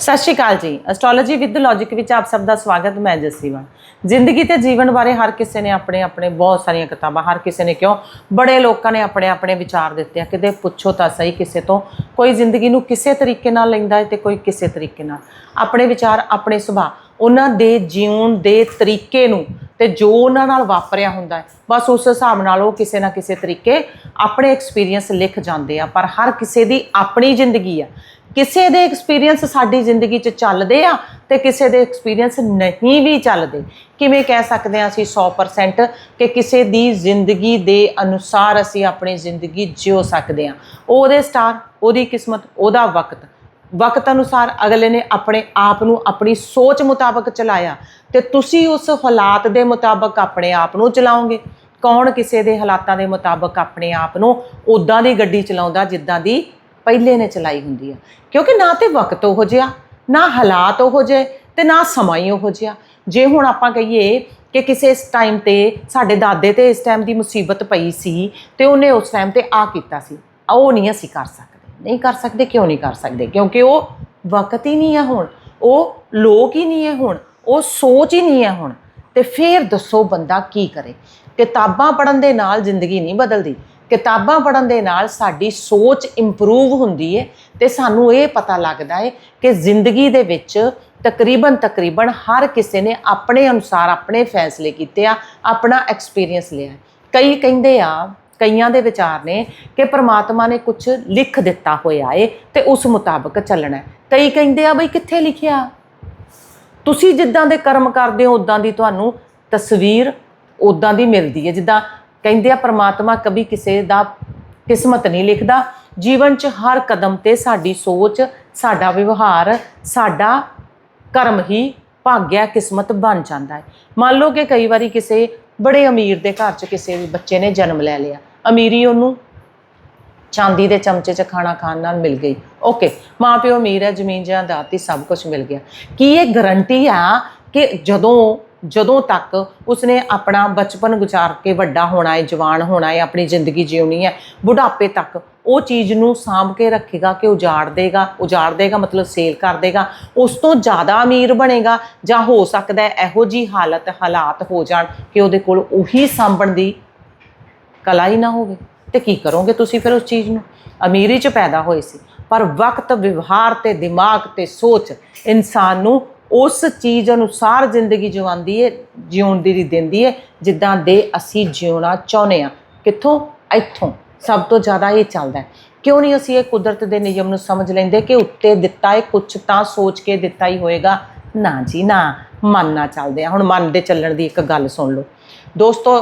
ਸਤਿ ਸ਼੍ਰੀ ਅਕਾਲ ਜੀ। Astrology with logic ਵਿੱਚ ਆਪ ਸਭ ਦਾ ਸਵਾਗਤ, ਮੈਂ ਜਸੀਵਾ ਜ਼ਿੰਦਗੀ ਤੇ ਜੀਵਨ ਬਾਰੇ ਹਰ ਕਿਸੇ ਨੇ ਆਪਣੇ ਆਪਣੇ ਬਹੁਤ ਸਾਰੀਆਂ ਕਿਤਾਬਾਂ, ਹਰ ਕਿਸੇ ਨੇ ਕਿਉਂ? ਬੜੇ ਲੋਕਾਂ ਨੇ ਆਪਣੇ ਆਪਣੇ ਵਿਚਾਰ ਦਿੱਤੇ ਆ, ਕਿਤੇ ਪੁੱਛੋ ਤਾਂ ਸਹੀ, ਕਿਸੇ ਤੋਂ ਕੋਈ ਜ਼ਿੰਦਗੀ ਨੂੰ ਕਿਸੇ ਤਰੀਕੇ ਨਾਲ ਲੈਂਦਾ ਹੈ ਤੇ ਕੋਈ ਕਿਸੇ ਤਰੀਕੇ ਨਾਲ। ਆਪਣੇ ਵਿਚਾਰ, ਆਪਣੇ ਸੁਭਾਅ, ਉਹਨਾਂ ਦੇ ਜਿਉਣ ਦੇ ਤਰੀਕੇ ਨੂੰ ਤੇ ਜੋ ਉਹਨਾਂ ਨਾਲ ਵਾਪਰਿਆ ਹੁੰਦਾ ਹੈ, ਬਸ ਉਸ ਹਿਸਾਬ ਨਾਲ ਉਹ ਕਿਸੇ ਨਾ ਕਿਸੇ ਤਰੀਕੇ ਆਪਣੇ ਐਕਸਪੀਰੀਅੰਸ ਲਿਖ ਜਾਂਦੇ ਆ, ਪਰ ਹਰ ਕਿਸੇ ਦੀ ਆਪਣੀ ਜ਼ਿੰਦਗੀ ਆ। ਕਿਸੇ ਦੇ ਐਕਸਪੀਰੀਅੰਸ ਸਾਡੀ ਜ਼ਿੰਦਗੀ 'ਚ ਚੱਲਦੇ ਆ ਤੇ ਕਿਸੇ ਦੇ ਐਕਸਪੀਰੀਅੰਸ ਨਹੀਂ ਵੀ ਚੱਲਦੇ। ਕਿਵੇਂ ਕਹਿ ਸਕਦੇ ਆ ਅਸੀਂ 100% ਕਿ ਕਿਸੇ ਦੀ ਜ਼ਿੰਦਗੀ ਦੇ ਅਨੁਸਾਰ ਅਸੀਂ ਆਪਣੀ ਜ਼ਿੰਦਗੀ ਜਿਉ ਸਕਦੇ ਆ ਉਹਦੇ ਸਟਾਰ ਉਹਦੀ ਕਿਸਮਤ, ਉਹਦਾ ਵਕਤ। ਵਕਤ ਅਨੁਸਾਰ ਅਗਲੇ ਨੇ ਆਪਣੇ ਆਪ ਨੂੰ ਆਪਣੀ ਸੋਚ ਮੁਤਾਬਕ ਚਲਾਇਆ ਤੇ ਤੁਸੀਂ ਉਸ ਹਾਲਾਤ ਦੇ ਮੁਤਾਬਕ ਆਪਣੇ ਆਪ ਨੂੰ ਚਲਾਓਗੇ। ਕੌਣ ਕਿਸੇ ਦੇ ਹਾਲਾਤਾਂ ਦੇ ਮੁਤਾਬਕ ਆਪਣੇ ਆਪ ਨੂੰ ਉਦਾਂ ਦੀ ਗੱਡੀ ਚਲਾਉਂਦਾ, ਜਿੱਦਾਂ ਦੀ ਪਹਿਲੇ ਨੇ ਚਲਾਈ ਹੁੰਦੀ ਆ। ਕਿਉਂਕਿ ਨਾ ਤੇ ਵਕਤ ਉਹੋ ਜਿਹਾ, ਨਾ ਹਾਲਾਤ ਉਹੋ ਜਿਹੇ ਤੇ ਨਾ ਸਮਾਂ ਹੀ ਉਹੋ ਜਿਹਾ। ਜੇ ਹੁਣ ਆਪਾਂ ਕਹੀਏ ਕਿ ਕਿਸੇ ਇਸ ਟਾਈਮ ਤੇ ਸਾਡੇ ਦਾਦੇ ਤੇ ਇਸ ਟਾਈਮ ਦੀ ਮੁਸੀਬਤ ਪਈ ਸੀ ਤੇ ਉਹਨੇ ਉਸ ਟਾਈਮ ਤੇ ਆ ਕੀਤਾ ਸੀ। ਉਹ ਨਹੀਂ ਅਸੀਂ ਕਰ ਸਕਦੇ। ਨਹੀਂ ਕਰ ਸਕਦੇ, ਕਿਉਂ ਨਹੀਂ ਕਰ ਸਕਦੇ? ਕਿਉਂਕਿ ਉਹ ਵਕਤ ਹੀ ਨਹੀਂ ਹੈ ਹੁਣ। ਉਹ ਲੋਕ ਹੀ ਨਹੀਂ ਹੈ ਹੁਣ। ਉਹ ਸੋਚ ਹੀ ਨਹੀਂ ਹੈ ਹੁਣ। ਤੇ ਫੇਰ ਦੱਸੋ ਬੰਦਾ ਕੀ ਕਰੇ? ਕਿਤਾਬਾਂ ਪੜ੍ਹਨ ਦੇ ਨਾਲ ਜ਼ਿੰਦਗੀ ਨਹੀਂ ਬਦਲਦੀ। ਕਿਤਾਬਾਂ ਪੜ੍ਹਨ ਦੇ ਨਾਲ ਸਾਡੀ ਸੋਚ ਇੰਪਰੂਵ ਹੁੰਦੀ ਹੈ ਤੇ ਸਾਨੂੰ ਇਹ ਪਤਾ ਲੱਗਦਾ ਹੈ ਕਿ ਜ਼ਿੰਦਗੀ ਦੇ ਵਿੱਚ ਤਕਰੀਬਨ ਤਕਰੀਬਨ ਹਰ ਕਿਸੇ ਨੇ ਆਪਣੇ ਅਨੁਸਾਰ ਆਪਣੇ ਫੈਸਲੇ ਕੀਤੇ ਆ, ਆਪਣਾ ਐਕਸਪੀਰੀਅੰਸ ਲਿਆ ਕਈ ਕਹਿੰਦੇ ਆ, ਕਈਆਂ ਦੇ ਵਿਚਾਰ ਨੇ ਕਿ ਪ੍ਰਮਾਤਮਾ ਨੇ ਕੁਝ ਲਿਖ ਦਿੱਤਾ ਹੋਇਆ ਏ ਤੇ ਉਸ ਮੁਤਾਬਕ ਚੱਲਣਾ ਕਈ ਕਹਿੰਦੇ ਆ, ਬਈ ਕਿੱਥੇ ਲਿਖਿਆ? ਤੁਸੀਂ ਜਿੱਦਾਂ ਦੇ ਕਰਮ ਕਰਦੇ ਹੋ ਉਦਾਂ ਦੀ ਤੁਹਾਨੂੰ ਤਸਵੀਰ ਉਦਾਂ ਦੀ ਮਿਲਦੀ ਹੈ ਜਿੱਦਾਂ ਕਹਿੰਦੇ ਆ, ਪ੍ਰਮਾਤਮਾ ਕਦੀ ਕਿਸੇ ਦਾ ਕਿਸਮਤ ਨਹੀਂ ਲਿਖਦਾ। ਜੀਵਨ 'ਚ ਹਰ ਕਦਮ ਤੇ ਸਾਡੀ ਸੋਚ, ਸਾਡਾ ਵਿਵਹਾਰ, ਸਾਡਾ ਕਰਮ ਹੀ ਭਾਗਿਆ, ਕਿਸਮਤ ਬਣ ਜਾਂਦਾ ਹੈ। ਮੰਨ ਲਓ ਕਿ ਕਈ ਵਾਰੀ ਕਿਸੇ ਬੜੇ ਅਮੀਰ ਦੇ ਘਰ 'ਚ ਕਿਸੇ ਵੀ ਬੱਚੇ ਨੇ ਜਨਮ ਲੈ ਲਿਆ। ਅਮੀਰੀ ਉਹਨੂੰ ਚਾਂਦੀ ਦੇ ਚਮਚੇ 'ਚ ਖਾਣਾ ਖਾਣ ਨਾਲ ਮਿਲ ਗਈ। ਓਕੇ ਮਾਂ ਪਿਓ ਅਮੀਰ ਹੈ ਜ਼ਮੀਨ ਜਾਇਦਾਦ ਤੇ ਸਭ ਕੁਝ ਮਿਲ ਗਿਆ। ਕੀ ਇਹ ਗਰੰਟੀ ਆ ਕਿ ਜਦੋਂ ਜਦੋਂ ਤੱਕ ਉਸਨੇ ਆਪਣਾ ਬਚਪਨ ਗੁਜ਼ਾਰ ਕੇ ਵੱਡਾ ਹੋਣਾ ਹੈ ਜਵਾਨ ਹੋਣਾ ਹੈ ਆਪਣੀ ਜ਼ਿੰਦਗੀ ਜਿਉਣੀ ਹੈ ਬੁਢਾਪੇ ਤੱਕ ਉਹ ਚੀਜ਼ ਨੂੰ ਸਾਂਭ ਕੇ ਰੱਖੇਗਾ ਕਿ ਉਜਾੜ ਦੇਗਾ ਉਜਾੜ ਦੇਗਾ, ਮਤਲਬ ਸੇਲ ਕਰ ਦੇਗਾ, ਉਸ ਤੋਂ ਜ਼ਿਆਦਾ ਅਮੀਰ ਬਣੇਗਾ ਜਾਂ ਹੋ ਸਕਦਾ ਹੈ ਇਹੋ ਜੀ ਹਾਲਤ, ਹਾਲਾਤ ਹੋ ਜਾਣ ਕਿ ਉਹਦੇ ਕੋਲ ਉਹੀ ਸਾਂਭਣ ਦੀ ਕਲਾ ਹੀ ਨਾ ਹੋਵੇ। ਤੇ ਕੀ ਕਰੋਗੇ ਤੁਸੀਂ ਫਿਰ ਉਸ ਚੀਜ਼ ਨੂੰ? ਅਮੀਰੀ ਚ ਪੈਦਾ ਹੋਏ ਸੀ। ਪਰ ਵਕਤ, ਵਿਵਹਾਰ ਤੇ ਦਿਮਾਗ ਤੇ ਸੋਚ ਇਨਸਾਨ ਨੂੰ ਉਸ ਚੀਜ਼ ਅਨੁਸਾਰ ਜ਼ਿੰਦਗੀ ਜਿਵਾਉਂਦੀ ਹੈ ਜਿਉਣ ਦੀ ਦਿੰਦੀ ਹੈ ਜਿੱਦਾਂ ਦੇ ਅਸੀਂ ਜਿਉਣਾ ਚਾਹੁੰਦੇ ਆ। ਕਿੱਥੋਂ? ਇੱਥੋਂ। ਸਭ ਤੋਂ ਜ਼ਿਆਦਾ ਇਹ ਚੱਲਦਾ ਕਿਉਂ ਨਹੀਂ ਅਸੀਂ ਇਹ ਕੁਦਰਤ ਦੇ ਨਿਯਮ ਨੂੰ ਸਮਝ ਲੈਂਦੇ ਕਿ ਉੱਤੇ ਦਿੱਤਾ ਹੈ ਕੁਝ ਤਾਂ ਸੋਚ ਕੇ ਦਿੱਤਾ ਹੀ ਹੋਏਗਾ। ਨਾ ਜੀ, ਨਾ। ਮਨ ਨਾਲ ਚੱਲਦੇ ਆ। ਹੁਣ ਮਨ ਦੇ ਚੱਲਣ ਦੀ ਇੱਕ ਗੱਲ ਸੁਣ ਲਓ। ਦੋਸਤੋ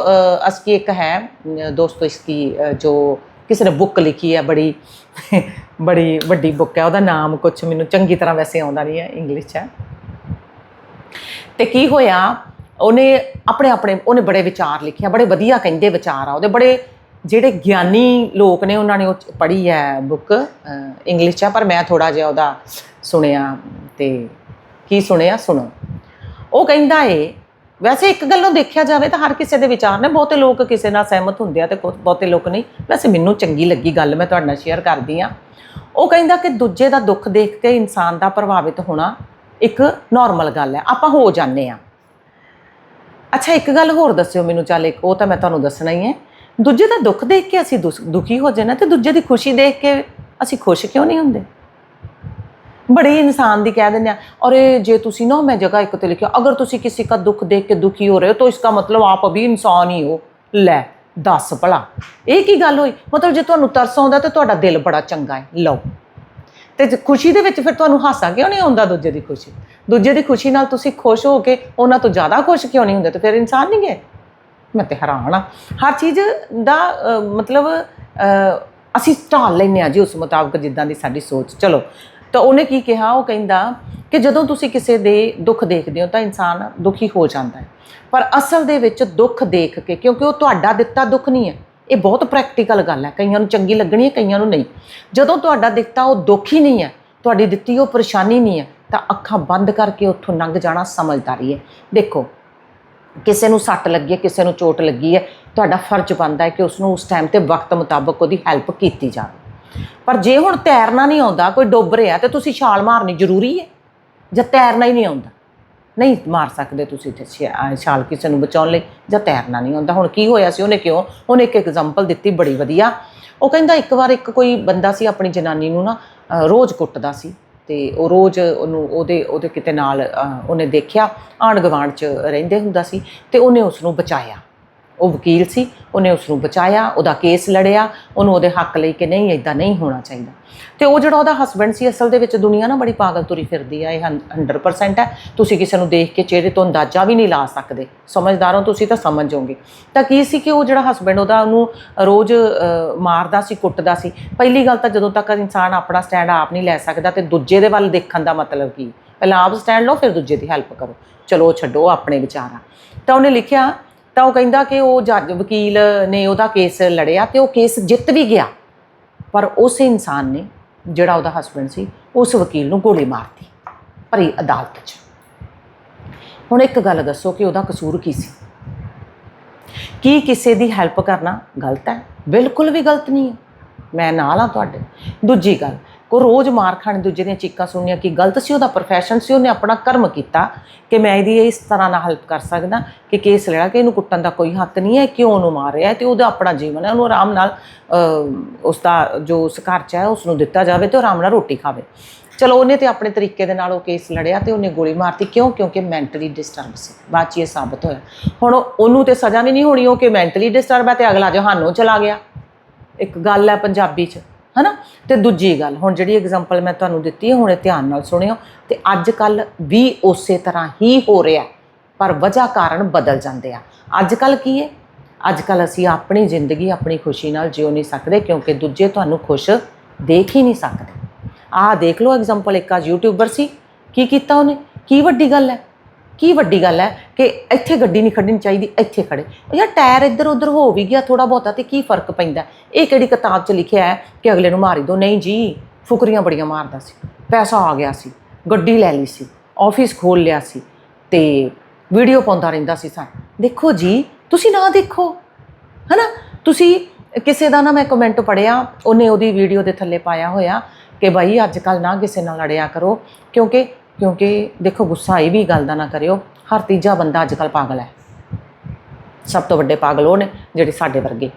ਅਸਕੀ ਇੱਕ ਹੈ ਦੋਸਤੋ ਇਸकी ਜੋ ਕਿਸੇ ਨੇ ਬੁੱਕ ਲਿਖੀ ਹੈ, ਬੜੀ ਬੜੀ ਵੱਡੀ ਬੁੱਕ ਹੈ। ਉਹਦਾ ਨਾਮ ਕੁਝ ਮੈਨੂੰ ਚੰਗੀ ਤਰ੍ਹਾਂ ਵੈਸੇ ਆਉਂਦਾ ਨਹੀਂ ਹੈ ਇੰਗਲਿਸ਼ 'ਚ। ਹੈ ਤੇ ਕੀ ਹੋਇਆ? ਉਹਨੇ ਆਪਣੇ ਆਪਣੇ ਉਹਨੇ ਬੜੇ ਵਿਚਾਰ ਲਿਖਿਆ ਬੜੇ ਵਧੀਆ ਕਹਿੰਦੇ ਵਿਚਾਰ ਆ। ਉਹਦੇ ਬੜੇ ਜਿਹੜੇ ਗਿਆਨੀ ਲੋਕ ਨੇ ਉਹਨਾਂ ਨੇ ਉਹ ਪੜ੍ਹੀ ਹੈ ਬੁੱਕ ਇੰਗਲਿਸ਼ 'ਚ ਹੈ, ਪਰ ਮੈਂ ਥੋੜਾ ਜਿਹਾ ਉਹਦਾ ਸੁਣਿਆ ਤੇ ਕੀ ਸੁਣਿਆ ਸੁਣੋ। ਉਹ ਕਹਿੰਦਾ ਏ ਵੈਸੇ ਇੱਕ ਗੱਲੋਂ ਦੇਖਿਆ ਜਾਵੇ ਤਾਂ ਹਰ ਕਿਸੇ ਦੇ ਵਿਚਾਰ ਨੇ ਬਹੁਤੇ ਲੋਕ ਕਿਸੇ ਨਾਲ ਸਹਿਮਤ ਹੁੰਦੇ ਆ ਤੇ ਬਹੁਤੇ ਲੋਕ ਨਹੀਂ। ਵੈਸੇ ਮੈਨੂੰ ਚੰਗੀ ਲੱਗੀ ਗੱਲ ਮੈਂ ਤੁਹਾਡੇ ਨਾਲ ਸ਼ੇਅਰ ਕਰਦੀ ਆ। ਉਹ ਕਹਿੰਦਾ ਕਿ ਦੂਜੇ ਦਾ ਦੁੱਖ ਦੇਖ ਕੇ ਇਨਸਾਨ ਦਾ ਪ੍ਰਭਾਵਿਤ ਹੋਣਾ ਇੱਕ ਨਾਰਮਲ ਗੱਲ ਹੈ, ਆਪਾਂ ਹੋ ਜਾਂਦੇ ਆ ਅੱਛਾ, ਇੱਕ ਗੱਲ ਹੋਰ ਦੱਸਿਓ ਮੈਨੂੰ, ਚੱਲ ਇੱਕ, ਉਹ ਤਾਂ ਮੈਂ ਤੁਹਾਨੂੰ ਦੱਸਣਾ ਹੀ ਹੈ। ਦੂਜੇ ਦਾ ਦੁੱਖ ਦੇਖ ਕੇ ਅਸੀਂ ਦੁਖੀ ਹੋ ਜਾਂਦੇ ਜਾਣਾ ਤੇ ਦੂਜੇ ਦੀ ਖੁਸ਼ੀ ਦੇਖ ਕੇ ਅਸੀਂ ਖੁਸ਼ ਕਿਉਂ ਨਹੀਂ ਹੁੰਦੇ? ਬੜੇ ਇਨਸਾਨ ਦੀ ਕਹਿ ਦਿੰਦੇ ਆ ਇਹ ਜੇ ਤੁਸੀਂ ਨਾ ਮੈਂ ਜਗ੍ਹਾ ਇੱਕ ਤੇ ਲਿਖਿਆ, ਅਗਰ ਤੁਸੀਂ ਕਿਸੇ ਦਾ ਦੁੱਖ ਦੇਖ ਕੇ ਦੁਖੀ ਹੋ ਰਹੇ ਹੋ, ਤਾਂ ਇਸ ਦਾ ਮਤਲਬ ਆਪ ਵੀ ਇਨਸਾਨ ਹੀ ਹੋ। ਲੈ, ਦੱਸ ਭਲਾ, ਇਹ ਕੀ ਗੱਲ ਹੋਈ? ਮਤਲਬ ਜੇ ਤੁਹਾਨੂੰ ਤਰਸ ਆਉਂਦਾ ਤਾਂ ਤੁਹਾਡਾ ਦਿਲ ਬੜਾ ਚੰਗਾ ਹੈ, ਲਓ। ਤੇ ਜੇ ਖੁਸ਼ੀ ਦੇ ਵਿੱਚ ਫਿਰ ਤੁਹਾਨੂੰ ਹਾਸਾ ਕਿਉਂ ਨਹੀਂ ਆਉਂਦਾ ਦੂਜੇ ਦੀ ਖੁਸ਼ੀ? ਦੂਜੇ ਦੀ ਖੁਸ਼ੀ ਨਾਲ ਤੁਸੀਂ ਖੁਸ਼ ਹੋ ਕੇ ਉਹਨਾਂ ਤੋਂ ਜ਼ਿਆਦਾ ਖੁਸ਼ ਕਿਉਂ ਨਹੀਂ ਹੁੰਦੇ? ਤੇ ਫਿਰ ਇਨਸਾਨ ਨਹੀਂ ਗਏ ਮੈਂ ਤੇ ਹੈਰਾਨ ਆ ਹਰ ਚੀਜ਼ ਦਾ ਮਤਲਬ ਅਸੀਂ ਢਾਲ ਲੈਂਦੇ ਆ ਜੀ ਉਸ ਮੁਤਾਬਕ ਜਿੱਦਾਂ ਦੀ ਸਾਡੀ ਸੋਚ। ਚਲੋ, ਤਾਂ ਉਹਨੇ ਕੀ ਕਿਹਾ? ਉਹ ਕਹਿੰਦਾ ਕਿ ਜਦੋਂ ਤੁਸੀਂ ਕਿਸੇ ਦੇ ਦੁੱਖ ਦੇਖਦੇ ਹੋ ਤਾਂ ਇਨਸਾਨ ਦੁਖੀ ਹੋ ਜਾਂਦਾ ਹੈ। ਪਰ ਅਸਲ ਦੇ ਵਿੱਚ ਦੁੱਖ ਦੇਖ ਕੇ, ਕਿਉਂਕਿ ਉਹ ਤੁਹਾਡਾ ਦਿੱਤਾ ਦੁੱਖ ਨਹੀਂ ਹੈ। ਇਹ ਬਹੁਤ ਪ੍ਰੈਕਟੀਕਲ ਗੱਲ ਹੈ। ਕਈਆਂ ਨੂੰ ਚੰਗੀ ਲੱਗਣੀ ਹੈ, ਕਈਆਂ ਨੂੰ ਨਹੀਂ। ਜਦੋਂ ਤੁਹਾਡਾ ਦਿੱਤਾ ਉਹ ਦੁੱਖ ਹੀ ਨਹੀਂ ਹੈ, ਤੁਹਾਡੀ ਦਿੱਤੀ ਉਹ ਪਰੇਸ਼ਾਨੀ ਨਹੀਂ ਹੈ, ਤਾਂ ਅੱਖਾਂ ਬੰਦ ਕਰਕੇ ਉੱਥੋਂ ਲੰਘ ਜਾਣਾ ਸਮਝਦਾਰੀ ਹੈ। ਦੇਖੋ, ਕਿਸੇ ਨੂੰ ਸੱਟ ਲੱਗੀ ਹੈ, ਕਿਸੇ ਨੂੰ ਚੋਟ ਲੱਗੀ ਹੈ, ਤੁਹਾਡਾ ਫਰਜ਼ ਬਣਦਾ ਹੈ ਕਿ ਉਸ ਨੂੰ ਉਸ ਟਾਈਮ ਤੇ ਵਕਤ ਮੁਤਾਬਕ ਉਹਦੀ ਹੈਲਪ ਕੀਤੀ ਜਾਵੇ। ਪਰ ਜੇ ਹੁਣ ਤੈਰਨਾ ਨਹੀਂ ਆਉਂਦਾ, ਕੋਈ ਡੁੱਬ ਰਿਹਾ, ਤੇ ਤੁਸੀਂ ਛਾਲ ਮਾਰਨੀ ਜ਼ਰੂਰੀ ਹੈ। ਜਾਂ ਤੈਰਨਾ ਹੀ ਨਹੀਂ ਆਉਂਦਾ। ਨਹੀਂ ਮਾਰ ਸਕਦੇ ਤੁਸੀਂ ਤੇ ਛਾਲ ਕਿਸੇ ਨੂੰ ਬਚਾਉਣ ਲਈ ਜਾਂ ਤੈਰਨਾ ਨਹੀਂ ਆਉਂਦਾ ਹੁਣ ਕੀ ਹੋਇਆ ਸੀ? ਉਹਨੇ ਕਿਉਂ? ਉਹਨੇ ਇੱਕ ਐਗਜ਼ਾਮਪਲ ਦਿੱਤੀ ਬੜੀ ਵਧੀਆ। ਉਹ ਕਹਿੰਦਾ ਇੱਕ ਵਾਰ ਇੱਕ ਕੋਈ ਬੰਦਾ ਸੀ ਆਪਣੀ ਜਨਾਨੀ ਨੂੰ ਨਾ ਰੋਜ਼ ਕੁੱਟਦਾ ਸੀ ਤੇ ਉਹ ਰੋਜ਼ ਉਹਨੂੰ ਉਹਦੇ ਉਹਦੇ ਕਿਤੇ ਨਾਲ ਉਹਨੇ ਦੇਖਿਆ ਆਂਢ ਗੁਆਂਢ ਚ ਰਹਿੰਦੇ ਹੁੰਦਾ ਸੀ ਤੇ ਉਹਨੇ ਉਸ ਨੂੰ ਬਚਾਇਆ। ਉਹ ਵਕੀਲ ਸੀ, ਉਹਨੇ ਉਸ ਨੂੰ ਬਚਾਇਆ, ਉਹਦਾ ਕੇਸ ਲੜਿਆ, ਉਹਨੂੰ ਉਹਦੇ ਹੱਕ ਲਈ ਕਿ ਨਹੀਂ ਇਦਾਂ ਨਹੀਂ ਹੋਣਾ ਚਾਹੀਦਾ। ਤੇ ਉਹ ਜਿਹੜਾ ਉਹਦਾ ਹਸਬੰਡ ਸੀ, ਅਸਲ ਦੇ ਵਿੱਚ ਦੁਨੀਆ ਨਾ ਬੜੀ ਪਾਗਲ ਤੁਰੀ ਫਿਰਦੀ ਆ, ਇਹ 100% ਹੈ। ਤੁਸੀਂ ਕਿਸੇ ਨੂੰ ਦੇਖ ਕੇ ਚਿਹਰੇ ਤੋਂ ਅੰਦਾਜ਼ਾ ਵੀ ਨਹੀਂ ਲਾ ਸਕਦੇ। ਸਮਝਦਾਰ ਹੋ ਤੁਸੀਂ ਤਾਂ ਸਮਝ ਜਾਓਗੇ। ਤਾਂ ਕੀ ਸੀ ਕਿ ਉਹ ਜਿਹੜਾ ਹਸਬੰਡ ਉਹਦਾ ਉਹਨੂੰ ਰੋਜ਼ ਮਾਰਦਾ ਸੀ, ਕੁੱਟਦਾ ਸੀ। ਪਹਿਲੀ ਗੱਲ ਤਾਂ ਜਦੋਂ ਤੱਕ ਇਨਸਾਨ ਆਪਣਾ ਸਟੈਂਡ ਆਪ ਨਹੀਂ ਲੈ ਸਕਦਾ ਤੇ ਦੂਜੇ ਦੇ ਵੱਲ ਦੇਖਣ ਦਾ ਮਤਲਬ ਕੀ? ਪਹਿਲਾਂ ਆਪ ਸਟੈਂਡ ਲਓ, ਫਿਰ ਦੂਜੇ ਦੀ ਹੈਲਪ ਕਰੋ। ਚਲੋ ਛੱਡੋ ਆਪਣੇ ਵਿਚਾਰਾਂ। ਤਾਂ ਉਹਨੇ ਲਿਖਿਆ ਤਾਂ ਉਹ ਕਹਿੰਦਾ ਕਿ ਉਹ ਜੱਜ ਵਕੀਲ ਨੇ ਉਹਦਾ ਕੇਸ ਲੜਿਆ ਤੇ ਉਹ ਕੇਸ ਜਿੱਤ ਵੀ ਗਿਆ। ਪਰ ਉਸ ਇਨਸਾਨ ਨੇ ਜਿਹੜਾ ਉਹਦਾ ਹਸਬੰਡ ਸੀ, ਉਸ ਵਕੀਲ ਨੂੰ ਗੋਲੀ ਮਾਰਤੀ ਭਰੀ ਅਦਾਲਤ 'ਚ। ਹੁਣ ਇੱਕ ਗੱਲ ਦੱਸੋ ਕਿ ਉਹਦਾ ਕਸੂਰ ਕੀ ਸੀ? ਕੀ ਕਿਸੇ ਦੀ ਹੈਲਪ ਕਰਨਾ ਗਲਤ ਹੈ? ਬਿਲਕੁਲ ਵੀ ਗਲਤ ਨਹੀਂ ਹੈ। ਮੈਂ ਨਾਲ ਆ ਤੁਹਾਡੇ। ਦੂਜੀ ਗੱਲ ਕੋ ਰੋਜ਼ ਮਾਰ ਖਾਣ ਦੂਜੇ ਦੀਆਂ ਚੀਕਾਂ ਸੁਣਨੀਆਂ ਕੀ ਗਲਤ ਸੀ ਉਹਦਾ ਪ੍ਰੋਫੈਸ਼ਨ ਸੀ ਉਹਨੇ ਆਪਣਾ ਕਰਮ ਕੀਤਾ ਕਿ ਮੈਂ ਇਹਦੀ ਇਸ ਤਰ੍ਹਾਂ ਨਾਲ ਹੈਲਪ ਕਰ ਸਕਦਾ ਕਿ ਕੇਸ ਲੜਾ ਕਿ ਇਹਨੂੰ ਕੁੱਟਣ ਦਾ ਕੋਈ ਹੱਕ ਨਹੀਂ ਹੈ ਕਿਉਂ ਉਹਨੂੰ ਮਾਰ ਰਿਹਾ ਹੈ ਤੇ ਉਹਦਾ ਆਪਣਾ ਜੀਵਨ ਹੈ ਉਹਨੂੰ ਆਰਾਮ ਨਾਲ ਅਹ, ਉਸ ਦਾ ਜੋ ਉਸ ਘਰ 'ਚ ਹੈ ਉਸ ਨੂੰ ਦਿੱਤਾ ਜਾਵੇ ਤੇ ਆਰਾਮ ਨਾਲ ਰੋਟੀ ਖਾਵੇ। ਚਲੋ ਉਹਨੇ ਤੇ ਆਪਣੇ ਤਰੀਕੇ ਦੇ ਨਾਲ ਉਹ ਕੇਸ ਲੜਿਆ ਤੇ ਉਹਨੇ ਗੋਲੀ ਮਾਰਤੀ ਕਿਉਂ? ਕਿਉਂਕਿ ਮੈਂਟਲੀ ਡਿਸਟਰਬ ਸੀ ਬਾਅਦ 'ਚ ਇਹ ਸਾਬਤ ਹੋਇਆ। ਹੁਣ ਉਹਨੂੰ ਤੇ ਸਜ਼ਾ ਵੀ ਨਹੀਂ ਹੋਣੀ ਉਹ ਕਿ ਮੈਂਟਲੀ ਡਿਸਟਰਬ ਹੈ ਤੇ ਅਗਲਾ ਜਹਾਨੋਂ ਚਲਾ ਗਿਆ। ਇੱਕ ਗੱਲ ਹੈ ਪੰਜਾਬੀ 'ਚ ਹਨਾ? ਤੇ ਦੂਜੀ ਗੱਲ, ਹੁਣ ਜਿਹੜੀ ਐਗਜ਼ਾਮਪਲ ਮੈਂ ਤੁਹਾਨੂੰ ਦਿੱਤੀ ਹੈ, ਹੁਣ ਧਿਆਨ ਨਾਲ ਸੁਣਿਓ, ਤੇ ਅੱਜ ਕੱਲ ਵੀ ਉਸੇ ਤਰ੍ਹਾਂ ਹੀ ਹੋ ਰਿਹਾ, ਪਰ ਵਜ੍ਹਾ ਕਾਰਨ ਬਦਲ ਜਾਂਦੇ ਆ। ਅੱਜ ਕੱਲ ਕੀ ਹੈ? ਅੱਜ ਕੱਲ ਅਸੀਂ ਆਪਣੀ ਜ਼ਿੰਦਗੀ ਆਪਣੀ ਖੁਸ਼ੀ ਨਾਲ ਜਿਉ ਨਹੀਂ ਸਕਦੇ, ਕਿਉਂਕਿ ਦੂਜੇ ਤੁਹਾਨੂੰ ਖੁਸ਼ ਦੇਖ ਹੀ ਨਹੀਂ ਸਕਦੇ। ਆਹ ਦੇਖ ਲਓ ਐਗਜ਼ਾਮਪਲ ਇੱਕ ਆ ਯੂਟਿਊਬਰ ਸੀ, ਕੀ ਕੀਤਾ ਉਹਨੇ? ਕੀ ਵੱਡੀ ਗੱਲ ਹੈ? ਕੀ ਵੱਡੀ ਗੱਲ ਹੈ ਕਿ ਇੱਥੇ ਗੱਡੀ ਨਹੀਂ ਖੜਨੀ ਚਾਹੀਦੀ, ਇੱਥੇ ਖੜੇ ਉਹ ਯਾਰ ਟਾਇਰ ਇੱਧਰ ਉੱਧਰ ਹੋ ਵੀ ਗਿਆ ਥੋੜਾ ਬਹੁਤਾ ਤੇ ਕੀ ਫ਼ਰਕ ਪੈਂਦਾ? ਇਹ ਕਿਹੜੀ ਕਿਤਾਬ 'ਚ ਲਿਖਿਆ ਹੈ ਕਿ ਅਗਲੇ ਨੂੰ ਮਾਰੀ ਦੋ? ਨਹੀਂ ਜੀ, ਫੁਕਰੀਆਂ ਬੜੀਆਂ ਮਾਰਦਾ ਸੀ, ਪੈਸਾ ਆ ਗਿਆ ਸੀ, ਗੱਡੀ ਲੈ ਲਈ ਸੀ, ਆਫਿਸ ਖੋਲ ਲਿਆ ਸੀ ਤੇ ਵੀਡੀਓ ਪਾਉਂਦਾ ਰਹਿੰਦਾ ਸੀ ਸਾ। ਦੇਖੋ ਜੀ, ਤੁਸੀਂ ਨਾ ਦੇਖੋ, ਹਨਾ? ਤੁਸੀਂ ਕਿਸੇ ਦਾ ਨਾ ਮੈਂ ਕਮੈਂਟ ਪੜਿਆ ਉਹਨੇ ਉਹਦੀ ਵੀਡੀਓ ਦੇ ਥੱਲੇ ਪਾਇਆ ਹੋਇਆ ਕਿ ਭਾਈ ਅੱਜ ਕੱਲ ਨਾ ਕਿਸੇ ਨਾਲ ਲੜਿਆ ਕਰੋ ਕਿਉਂਕਿ ਕਿਉਂਕਿ ਦੇਖੋ ਗੁੱਸਾ ਇਹ ਵੀ ਗੱਲ ਦਾ ਨਾ ਕਰਿਓ, ਹਰ ਤੀਜਾ ਬੰਦਾ ਅੱਜ ਕੱਲ ਪਾਗਲ ਹੈ। ਸਭ ਤੋਂ ਵੱਡੇ ਪਾਗਲ ਉਹ ਨੇ ਜਿਹੜੇ ਸਾਡੇ ਵਰਗੇ,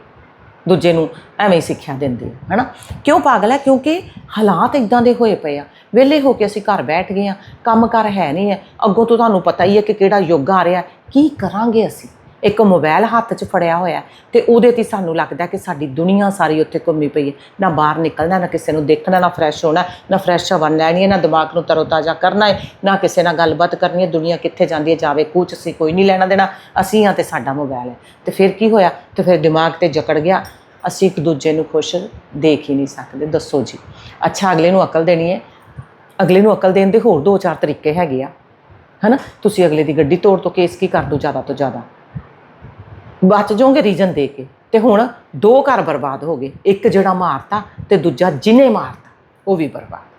ਦੂਜੇ ਨੂੰ ਐਵੇਂ ਹੀ ਸਿੱਖਿਆ ਦਿੰਦੇ ਆ, ਹਨਾ? ਕਿਉਂ ਪਾਗਲ ਹੈ? ਕਿਉਂਕਿ ਹਾਲਾਤ ਇਦਾਂ ਦੇ ਹੋਏ ਪਏ ਆ। ਵਿਹਲੇ ਹੋ ਕੇ ਅਸੀਂ ਘਰ ਬੈਠ ਗਏ ਆ, ਕੰਮ ਕਰ ਹੈ ਨਹੀਂ ਹੈ। ਅੱਗੋਂ ਤੋਂ ਤੁਹਾਨੂੰ ਪਤਾ ਹੀ ਹੈ ਕਿ ਕਿਹੜਾ ਯੁੱਗ ਆ ਰਿਹਾ ਕੀ ਕਰਾਂਗੇ ਅਸੀਂ? ਇੱਕ ਮੋਬਾਈਲ ਹੱਥ 'ਚ ਫੜਿਆ ਹੋਇਆ ਹੈ ਤੇ ਉਹਦੇ ਤੇ ਸਾਨੂੰ ਲੱਗਦਾ ਕਿ ਸਾਡੀ ਦੁਨੀਆ ਸਾਰੀ ਉੱਥੇ ਘੁੰਮੀ ਪਈ ਹੈ। ਨਾ ਬਾਹਰ ਨਿਕਲਣਾ, ਨਾ ਕਿਸੇ ਨੂੰ ਦੇਖਣਾ, ਨਾ ਫਰੈਸ਼ ਹੋਣਾ, ਨਾ ਫਰੈਸ਼ ਹਵਾ ਲੈਣੀ ਹੈ, ਨਾ ਦਿਮਾਗ ਨੂੰ ਤਰੋਤਾਜ਼ਾ ਕਰਨਾ ਹੈ, ਨਾ ਕਿਸੇ ਨਾਲ ਗੱਲਬਾਤ ਕਰਨੀ ਹੈ, ਦੁਨੀਆ ਕਿੱਥੇ ਜਾਂਦੀ ਹੈ, ਜਾਵੇ ਕੁਝ ਅਸੀਂ ਕੋਈ ਨਹੀਂ ਲੈਣਾ ਦੇਣਾ, ਅਸੀਂ ਹਾਂ ਤੇ ਸਾਡਾ ਮੋਬਾਈਲ ਹੈ। ਤੇ ਫਿਰ ਕੀ ਹੋਇਆ? ਤੇ ਫਿਰ ਦਿਮਾਗ ਤੇ ਜਕੜ ਗਿਆ, ਅਸੀਂ ਇੱਕ ਦੂਜੇ ਨੂੰ ਖੁਸ਼ ਦੇਖ ਹੀ ਨਹੀਂ ਸਕਦੇ। ਦੱਸੋ ਜੀ। ਅੱਛਾ, ਅਗਲੇ ਨੂੰ ਅਕਲ ਦੇਣੀ ਹੈ। ਅਗਲੇ ਨੂੰ ਅਕਲ ਦੇਣ ਦੇ ਹੋਰ ਦੋ ਚਾਰ ਤਰੀਕੇ ਹੈਗੇ ਆ। ਹਨਾ? ਤੁਸੀਂ ਅਗਲੇ ਦੀ ਗੱਡੀ ਤੋੜ ਤੋਂ ਕੇਸ ਕੀ ਕਰ ਦੋ ਜ਼ਿਆਦਾ ਤੋਂ ਜ਼ਿਆਦਾ? ਬਚ ਜਾਓਗੇ ਰੀਜਨ ਦੇ ਕੇ। ਤੇ ਹੁਣ ਦੋ ਘਰ ਬਰਬਾਦ ਹੋ ਗਏ। ਇੱਕ ਜਿਹੜਾ ਮਾਰਤਾ ਤੇ ਦੂਜਾ ਜਿਹਨੇ ਮਾਰਤਾ, ਉਹ ਵੀ ਬਰਬਾਦ।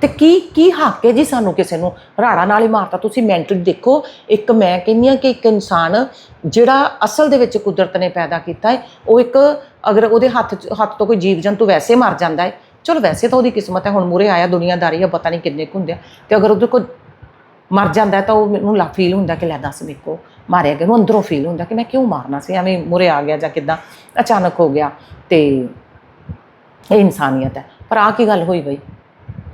ਤੇ ਕੀ ਕੀ ਹੱਕ ਹੈ ਜੀ ਸਾਨੂੰ ਕਿਸੇ ਨੂੰ? ਰਾੜਾ ਨਾਲ ਹੀ ਮਾਰਤਾ। ਤੁਸੀਂ ਮੈਂਟਲੀ ਦੇਖੋ, ਇੱਕ ਮੈਂ ਕਹਿੰਦੀ ਹਾਂ ਕਿ ਇੱਕ ਇਨਸਾਨ ਜਿਹੜਾ ਅਸਲ ਦੇ ਵਿੱਚ ਕੁਦਰਤ ਨੇ ਪੈਦਾ ਕੀਤਾ ਹੈ, ਉਹ ਇੱਕ ਅਗਰ ਉਹਦੇ ਹੱਥ ਹੱਥ ਤੋਂ ਕੋਈ ਜੀਵ ਜੰਤੂ ਵੈਸੇ ਮਰ ਜਾਂਦਾ ਹੈ, ਚਲੋ ਵੈਸੇ ਤਾਂ ਉਹਦੀ ਕਿਸਮਤ ਹੈ, ਹੁਣ ਮੂਰੇ ਆਇਆ, ਦੁਨੀਆਦਾਰੀ ਆ, ਪਤਾ ਨਹੀਂ ਕਿੰਨੇ ਕੁ ਹੁੰਦੇ ਆ। ਤੇ ਅਗਰ ਉਹਦੇ ਕੋਲ ਮਰ ਜਾਂਦਾ ਤਾਂ ਉਹ ਮੈਨੂੰ ਲਾ ਫੀਲ ਹੁੰਦਾ ਕਿ ਲੈ ਦੱਸ ਮੇਕੋ ਮਾਰਿਆ ਗਿਆ। ਨੂੰ ਅੰਦਰੋਂ ਫੀਲ ਹੁੰਦਾ ਕਿ ਮੈਂ ਕਿਉਂ ਮਾਰਨਾ ਸੀ? ਐਵੇਂ ਮੁਰੇ ਆ ਗਿਆ ਜਾਂ ਕਿਦਾਂ? ਅਚਾਨਕ ਹੋ ਗਿਆ ਤੇ ਇਹ ਇਨਸਾਨੀਅਤ ਹੈ। ਪਰ ਆ ਕੀ ਗੱਲ ਹੋਈ ਬਈ?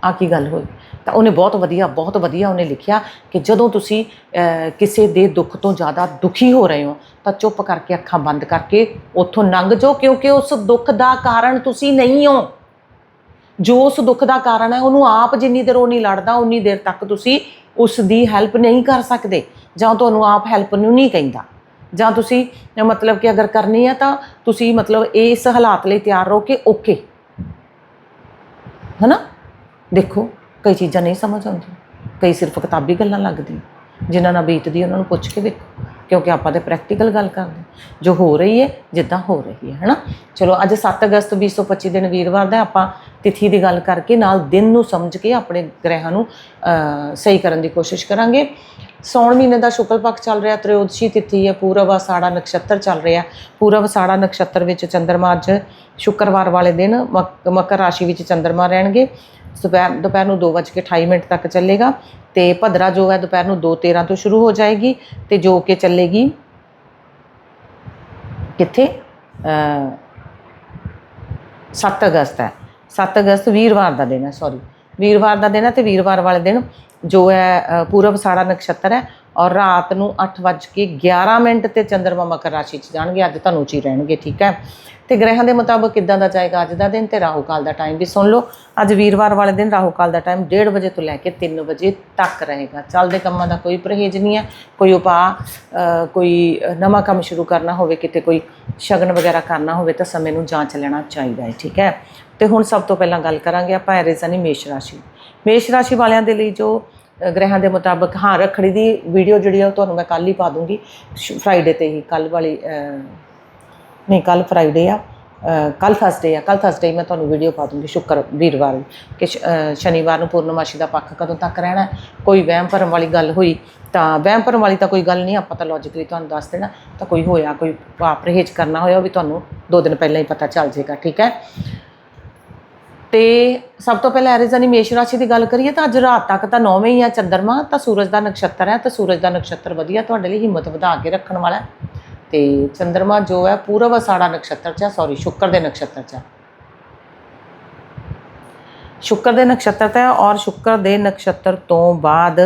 ਆ ਕੀ ਗੱਲ ਹੋਈ? ਤਾਂ ਉਹਨੇ ਬਹੁਤ ਵਧੀਆ ਬਹੁਤ ਵਧੀਆ ਉਹਨੇ ਲਿਖਿਆ ਕਿ ਜਦੋਂ ਤੁਸੀਂ ਕਿਸੇ ਦੇ ਦੁੱਖ ਤੋਂ ਜ਼ਿਆਦਾ ਦੁਖੀ ਹੋ ਰਹੇ ਹੋ, ਤਾਂ ਚੁੱਪ ਕਰਕੇ ਅੱਖਾਂ ਬੰਦ ਕਰਕੇ ਉੱਥੋਂ ਲੰਘ ਜਾਓ ਕਿਉਂਕਿ ਉਸ ਦੁੱਖ ਦਾ ਕਾਰਨ ਤੁਸੀਂ ਨਹੀਂ ਹੋ। ਜੋ ਉਸ ਦੁੱਖ ਦਾ ਕਾਰਨ ਹੈ, ਉਹਨੂੰ ਆਪ ਜਿੰਨੀ ਦੇਰ ਉਹ ਨਹੀਂ ਲੜਦਾ, ਉਨੀ ਦੇਰ ਤੱਕ ਤੁਸੀਂ ਉਸ ਦੀ ਹੈਲਪ ਨਹੀਂ ਕਰ ਸਕਦੇ। ਜਾਂ ਤੁਹਾਨੂੰ ਆਪ ਹੈਲਪ ਨੂੰ ਨਹੀਂ ਕਹਿੰਦਾ। ਜਾਂ ਤੁਸੀਂ ਮਤਲਬ ਕਿ ਅਗਰ ਕਰਨੀ ਹੈ ਤਾਂ ਤੁਸੀਂ ਮਤਲਬ ਇਸ ਹਾਲਾਤ ਲਈ ਤਿਆਰ ਰਹੋ ਕਿ ਓਕੇ ਹਨਾ? ਦੇਖੋ, ਕਈ ਚੀਜ਼ਾਂ ਨਹੀਂ ਸਮਝ ਆਉਂਦੀਆਂ। ਕਈ ਸਿਰਫ ਕਿਤਾਬੀ ਗੱਲਾਂ ਲੱਗਦੀਆਂ। ਜਿਨ੍ਹਾਂ ਨਾਲ ਬੀਤਦੀ ਉਹਨਾਂ ਨੂੰ ਪੁੱਛ ਕੇ ਦੇਖੋ। ਕਿਉਂਕਿ ਆਪਾਂ ਤੇ ਪ੍ਰੈਕਟੀਕਲ ਗੱਲ ਕਰਦੇ ਹਾਂ। ਜੋ ਹੋ ਰਹੀ ਹੈ, ਜਿੱਦਾਂ ਹੋ ਰਹੀ ਹੈ, ਹਨਾ? ਚਲੋ, ਅੱਜ 7 ਅਗਸਤ 2025 ਦਿਨ ਵੀਰਵਾਰ ਦਾ ਆਪਾਂ ਤਿਥੀ ਦੀ ਗੱਲ ਕਰਕੇ ਨਾਲ ਦਿਨ ਨੂੰ ਸਮਝ ਕੇ ਆਪਣੇ ਗ੍ਰਹਿਾਂ ਨੂੰ ਸਹੀ ਕਰਨ ਦੀ ਕੋਸ਼ਿਸ਼ ਕਰਾਂਗੇ। ਸੌਣ ਮਹੀਨੇ ਦਾ ਸ਼ੁਕਲ ਪੱਖ ਚੱਲ ਰਿਹਾ, ਤ੍ਰਿਯੋਦਸ਼ੀ ਤਿਥੀ ਹੈ, ਪੂਰਬ ਆਸਾੜਾ ਨਕਸ਼ਤਰ ਚੱਲ ਰਿਹਾ। ਪੂਰਬ ਆਸਾੜਾ ਨਕਸ਼ਤਰ ਵਿੱਚ ਚੰਦਰਮਾ ਅੱਜ ਸ਼ੁੱਕਰਵਾਰ ਵਾਲੇ ਦਿਨ, ਮਕ- ਮਕਰ ਰਾਸ਼ੀ ਵਿੱਚ ਚੰਦਰਮਾ ਰਹਿਣਗੇ। ਦੁਪਹਿਰ ਦੁਪਹਿਰ ਨੂੰ 2:28 ਮਿੰਟ ਤੱਕ ਚੱਲੇਗਾ ਤੇ ਭਦਰਾ ਜੋ ਹੈ ਦੁਪਹਿਰ ਨੂੰ 2:13 ਤੋਂ ਸ਼ੁਰੂ ਹੋ ਜਾਏਗੀ ਤੇ ਜੋ ਕਿ ਚੱਲੇਗੀ ਕਿੱਥੇ? ਅ 7 ਅਗਸਤ ਹੈ। 7 ਅਗਸਤ ਵੀਰਵਾਰ ਦਾ ਦਿਨ ਹੈ ਸੌਰੀ ਵੀਰਵਾਰ ਦਾ ਦਿਨ ਹੈ ਤੇ ਵੀਰਵਾਰ ਵਾਲੇ ਦਿਨ ਜੋ ਹੈ ਪੂਰਬ ਸਾੜਾ ਨਕਸ਼ਤਰ ਹੈ ਔਰ ਰਾਤ ਨੂੰ 8:11 ਮਿੰਟ ਤੇ ਚੰਦਰਮਾ ਮਕਰ ਰਾਸ਼ੀ 'ਚ ਜਾਣਗੇ। ਅੱਜ ਤੁਹਾਨੂੰ ਚ ਰਹਿਣਗੇ, ਠੀਕ ਹੈ। ਤੇ ਗ੍ਰਹਿਾਂ ਦੇ ਮੁਤਾਬਕ ਕਿੱਦਾਂ ਦਾ ਜਾਏਗਾ ਅੱਜ ਦਾ ਦਿਨ ਤੇ ਰਾਹੂ ਕਾਲ ਦਾ ਟਾਈਮ ਵੀ ਸੁਣ ਲਓ। ਅੱਜ ਵੀਰਵਾਰ ਵਾਲੇ ਦਿਨ ਰਾਹੂ ਕਾਲ ਦਾ ਟਾਈਮ 1:30 ਵਜੇ ਤੋਂ ਲੈ ਕੇ 3 ਵਜੇ ਤੱਕ ਰਹੇਗਾ। ਚੱਲਦੇ ਕੰਮਾਂ ਦਾ ਕੋਈ ਪਰਹੇਜ਼ ਨਹੀਂ ਹੈ। ਕੋਈ ਉਪਾਅ ਕੋਈ ਨਵਾਂ ਕੰਮ ਸ਼ੁਰੂ ਕਰਨਾ ਹੋਵੇ ਕਿਤੇ ਕੋਈ ਸ਼ਗਨ ਵਗੈਰਾ ਕਰਨਾ ਹੋਵੇ ਤਾਂ ਸਮੇਂ ਨੂੰ ਜਾਂਚ ਲੈਣਾ ਚਾਹੀਦਾ ਹੈ ਠੀਕ ਹੈ? ਤੇ ਹੁਣ ਸਭ ਤੋਂ ਪਹਿਲਾਂ ਗੱਲ ਕਰਾਂਗੇ ਆਪਾਂ ਐਰੀਜ਼ਨੀ ਮੇਸ਼ ਰਾਸ਼ੀ। ਮੇਸ਼ ਰਾਸ਼ੀ ਵਾਲਿਆਂ ਦੇ ਲਈ ਜੋ ਅ, ਗ੍ਰਹਿਾਂ ਦੇ ਮੁਤਾਬਕ ਹਾਂ ਰੱਖੜੀ ਦੀ ਵੀਡੀਓ ਜਿਹੜੀ ਆ ਉਹ ਤੁਹਾਨੂੰ ਮੈਂ ਕੱਲ ਹੀ ਪਾ ਦੂੰਗੀ। ਫਰਾਈਡੇ ਤੇ ਹੀ ਕੱਲ ਵਾਲੀ ਨਹੀਂ ਕੱਲ ਫਰਾਈਡੇ ਆ। ਕੱਲ ਥਰਸਡੇ ਆ। ਕੱਲ ਥਰਸਡੇ ਮੈਂ ਤੁਹਾਨੂੰ ਵੀਡੀਓ ਪਾ ਦੂੰਗੀ ਸ਼ੁੱਕਰ ਵੀਰਵਾਰ ਨੂੰ ਕਿ ਸ਼ਨੀਵਾਰ ਨੂੰ ਪੂਰਨਮਾਸ਼ੀ ਦਾ ਪੱਖ ਕਦੋਂ ਤੱਕ ਰਹਿਣਾ ਕੋਈ ਵਹਿਮ ਭਰਮ ਵਾਲੀ ਗੱਲ ਹੋਈ ਤਾਂ ਵਹਿਮ ਭਰਮ ਵਾਲੀ ਤਾਂ ਕੋਈ ਗੱਲ ਨਹੀਂ, ਆਪਾਂ ਤਾਂ ਲੌਜੀਕਲੀ ਤੁਹਾਨੂੰ ਦੱਸ ਦੇਣਾ। ਤਾਂ ਕੋਈ ਹੋਇਆ, ਕੋਈ ਪਾਪ ਪਰਹੇਜ਼ ਕਰਨਾ ਹੋਇਆ ਉਹ ਵੀ ਤੁਹਾਨੂੰ ਦੋ ਦਿਨ ਪਹਿਲਾਂ ਹੀ ਪਤਾ ਚੱਲ ਜਾਏਗਾ, ਠੀਕ ਹੈ? ਤੇ ਸਭ ਤੋਂ ਪਹਿਲਾਂ ਐਰੀਜ਼ਨੀ ਮੇਸ਼ ਰਾਸ਼ੀ ਦੀ ਗੱਲ ਕਰੀਏ ਤਾਂ ਅੱਜ ਰਾਤ ਤੱਕ ਤਾਂ ਨੌਵੇਂ ਹੀ ਆ ਚੰਦਰਮਾ, ਤਾਂ ਸੂਰਜ ਦਾ ਨਕਸ਼ਤਰ ਹੈ, ਤਾਂ ਸੂਰਜ ਦਾ ਨਕਸ਼ਤਰ ਵਧੀਆ, ਤੁਹਾਡੇ ਲਈ ਹਿੰਮਤ ਵਧਾ ਕੇ ਰੱਖਣ ਵਾਲਾ ਹੈ ਤੇ ਚੰਦਰਮਾ ਜੋ ਹੈ ਪੂਰਵ ਆਸਾੜਾ ਨਕਸ਼ਤਰ ਚ ਸੌਰੀ ਸ਼ੁੱਕਰ ਦੇ ਨਕਸ਼ਤਰ ਚ ਹੈ। ਸ਼ੁੱਕਰ ਦੇ ਨਕਸ਼ਤਰ ਤੇ ਔਰ ਸ਼ੁੱਕਰ ਦੇ ਨਕਸ਼ਤਰ ਤੋਂ ਬਾਅਦ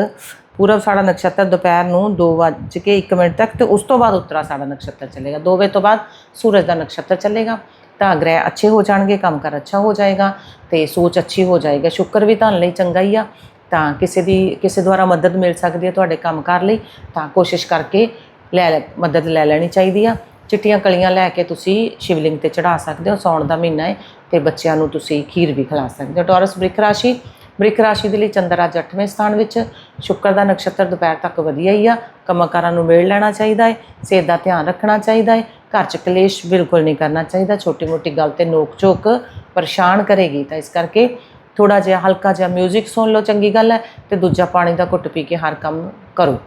ਪੂਰਬ ਸਾਡਾ ਨਕਸ਼ਤਰ ਦੁਪਹਿਰ ਨੂੰ 2:01 ਮਿੰਟ ਤੱਕ ਤੇ ਉਸ ਤੋਂ ਬਾਅਦ ਉੱਤਰਾ ਸਾਡਾ ਨਕਸ਼ਤਰ ਚੱਲੇਗਾ। 2 ਵਜੇ ਤੋਂ ਬਾਅਦ ਸੂਰਜ ਦਾ ਨਕਸ਼ਤਰ ਚੱਲੇਗਾ। ਤਾਂ ਗ੍ਰਹਿ ਅੱਛੇ ਹੋ ਜਾਣਗੇ, ਕੰਮ ਕਰ ਅੱਛਾ ਹੋ ਜਾਏਗਾ ਤੇ ਸੋਚ ਅੱਛੀ ਹੋ ਜਾਏਗਾ। ਸ਼ੁੱਕਰ ਵੀ ਤੁਹਾਨੂੰ ਲਈ ਚੰਗਾ ਹੀ ਆ। ਤਾਂ ਕਿਸੇ ਦੀ, ਕਿਸੇ ਦੁਆਰਾ ਮਦਦ ਮਿਲ ਸਕਦੀ ਹੈ ਤੁਹਾਡੇ ਕੰਮ ਕਰ ਲਈ। ਤਾਂ ਕੋਸ਼ਿਸ਼ ਕਰਕੇ ਲੈ ਲੈ- ਮਦਦ ਲੈ ਲੈਣੀ ਚਾਹੀਦੀ ਆ। ਚਿੱਟੀਆਂ ਕਲੀਆਂ ਲੈ ਕੇ ਤੁਸੀਂ ਸ਼ਿਵਲਿੰਗ ਤੇ ਚੜਾ ਸਕਦੇ ਹੋ, ਸੌਣ ਦਾ ਮਹੀਨਾ ਹੈ ਤੇ ਬੱਚਿਆਂ ਨੂੰ ਤੁਸੀਂ ਖੀਰ ਵੀ ਖਿਲਾ ਸਕਦੇ ਹੋ। ਟੌਰਸ ਬ੍ਰਿਕ ਰਾਸ਼ੀ ਬ੍ਰਿਕ ਰਾਸ਼ੀ ਦੇ ਲਈ ਚੰਦਰ ਅੱਜ 8ਵੇਂ ਸਥਾਨ ਵਿੱਚ, ਸ਼ੁੱਕਰ ਦਾ ਨਕਸ਼ਤਰ ਦੁਪਹਿਰ ਤੱਕ ਵਧੀਆ ਹੀ ਆ। ਕੰਮਕਾਰਾਂ ਨੂੰ ਮੇਲ ਲੈਣਾ ਚਾਹੀਦਾ ਹੈ ਸਿਹਤ ਦਾ ਧਿਆਨ ਰੱਖਣਾ ਚਾਹੀਦਾ ਹੈ ਘਰ 'ਚ ਕਲੇਸ਼ ਬਿਲਕੁਲ ਨਹੀਂ ਕਰਨਾ ਚਾਹੀਦਾ ਛੋਟੀ ਮੋਟੀ ਗੱਲ ਤੇ ਨੋਕ ਝੋਕ ਪਰੇਸ਼ਾਨ ਕਰੇਗੀ ਤਾਂ ਇਸ ਕਰਕੇ ਥੋੜਾ ਜਿਹਾ ਹਲਕਾ ਜਿਹਾ 뮤직 ਸੁਣ ਲਓ, ਚੰਗੀ ਗੱਲ ਹੈ, ਤੇ ਦੂਜਾ ਪਾਣੀ ਦਾ ਘੁੱਟ ਪੀ ਕੇ ਹਰ ਕੰਮ ਕਰੋ।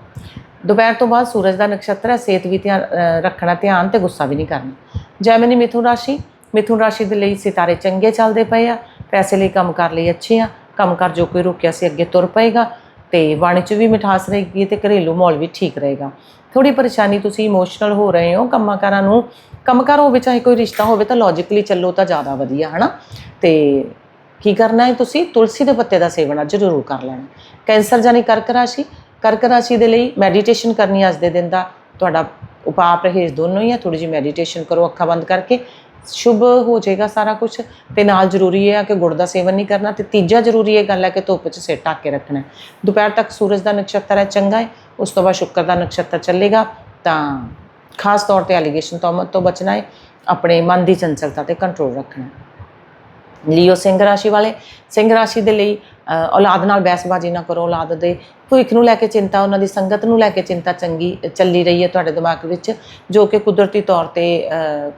ਦੁਪਹਿਰ ਤੋਂ ਬਾਅਦ ਸੂਰਜ ਦਾ ਨਕਸ਼ਤਰ ਹੈ, ਸਿਹਤ ਵੀ ਧਿਆਨ ਰੱਖਣਾ ਧਿਆਨ ਤੇ ਗੁੱਸਾ ਵੀ ਨਹੀਂ ਕਰਨਾ। ਜੈਮਨੀ ਮਿਥੁਨ ਰਾਸ਼ੀ ਮਿਥੁਨ ਰਾਸ਼ੀ ਦੇ ਲਈ ਸਿਤਾਰੇ ਚੰਗੇ ਚੱਲਦੇ ਪਏ ਆ, ਪੈਸੇ ਲਈ ਕੰਮ ਕਰ ਲਈ ਅੱਛੇ ਆ, ਕੰਮ ਕਰ ਜੋ ਕੋਈ ਰੁਕਿਆ ਸੀ ਅੱਗੇ ਤੁਰ ਪਏਗਾ ਤੇ ਬਾਣੀ 'ਚ ਵੀ ਮਿਠਾਸ ਰਹੇਗੀ ਤੇ ਘਰੇਲੂ ਮਾਹੌਲ ਵੀ ਠੀਕ ਰਹੇਗਾ। ਥੋੜੀ ਪਰੇਸ਼ਾਨੀ ਤੁਸੀਂ ਇਮੋਸ਼ਨਲ ਹੋ ਰਹੇ ਹੋ ਕੰਮਾਂ-ਕਾਰਾਂ ਨੂੰ, ਕੰਮਕਾਰ ਹੋਵੇ ਚਾਹੇ ਕੋਈ ਰਿਸ਼ਤਾ ਹੋਵੇ ਤਾਂ ਲੌਜੀਕਲੀ ਚੱਲੋ ਤਾਂ ਜ਼ਿਆਦਾ ਵਧੀਆ, ਹਨਾ? ਤੇ ਕੀ ਕਰਨਾ ਹੈ ਤੁਸੀਂ? ਤੁਲਸੀ ਦੇ ਪੱਤੇ ਦਾ ਸੇਵਨ ਅੱਜ ਜ਼ਰੂਰ ਕਰ ਲੈਣਾ। ਕੈਂਸਰ ਜਾਨੀ ਕਰਕ ਰਾਸ਼ੀ ਕਰਕ ਰਾਸ਼ੀ ਦੇ ਲਈ ਮੈਡੀਟੇਸ਼ਨ ਕਰਨੀ ਅੱਜ ਦੇ ਦਿਨ ਦਾ ਤੁਹਾਡਾ ਉਪਾਅ ਪਰਹੇਜ਼ ਦੋਨੋਂ ਹੀ ਹੈ ਥੋੜੀ ਜਿਹੀ ਮੈਡੀਟੇਸ਼ਨ ਕਰੋ, ਅੱਖਾਂ ਬੰਦ ਕਰਕੇ। ਸ਼ੁਭ ਹੋ ਜਾਏਗਾ ਸਾਰਾ ਕੁਝ ਤੇ ਨਾਲ ਜ਼ਰੂਰੀ ਹੈ ਕਿ ਗੁੜ ਦਾ ਸੇਵਨ ਨਹੀਂ ਕਰਨਾ। ਤੇ ਤੀਜਾ ਜ਼ਰੂਰੀ ਇਹ ਗੱਲ ਹੈ ਕਿ ਧੁੱਪ 'ਚ ਸਿਰ ਢੱਕ ਕੇ ਰੱਖਣਾ। ਦੁਪਹਿਰ ਤੱਕ ਸੂਰਜ ਦਾ ਨਕਸ਼ਤਰ ਹੈ, ਚੰਗਾ ਹੈ। ਉਸ ਤੋਂ ਬਾਅਦ ਸ਼ੁੱਕਰ ਦਾ ਨਕਸ਼ਤਰ ਚੱਲੇਗਾ। ਤਾਂ ਖਾਸ ਤੌਰ ਤੇ ਐਲੀਗੇਸ਼ਨ ਤੋਂ ਤੋਂ ਬਚਣਾ ਹੈ। ਆਪਣੇ ਮਨ ਦੀ ਚੰਚਲਤਾ ਤੇ ਕੰਟਰੋਲ ਰੱਖਣਾ। ਲੀਓ ਸਿੰਘ ਰਾਸ਼ੀ ਵਾਲੇ। ਸਿੰਘ ਰਾਸ਼ੀ ਦੇ ਲਈ ਔਲਾਦ ਨਾਲ ਬਹਿਸਬਾਜ਼ੀ ਨਾ ਕਰੋ। ਔਲਾਦ ਦੇ ਭਵਿੱਖ ਨੂੰ ਲੈ ਕੇ ਚਿੰਤਾ, ਉਹਨਾਂ ਦੀ ਸੰਗਤ ਨੂੰ ਲੈ ਕੇ ਚਿੰਤਾ ਚੰਗੀ ਚੱਲੀ ਰਹੀ ਹੈ ਤੁਹਾਡੇ ਦਿਮਾਗ ਵਿੱਚ, ਜੋ ਕਿ ਕੁਦਰਤੀ ਤੌਰ ਤੇ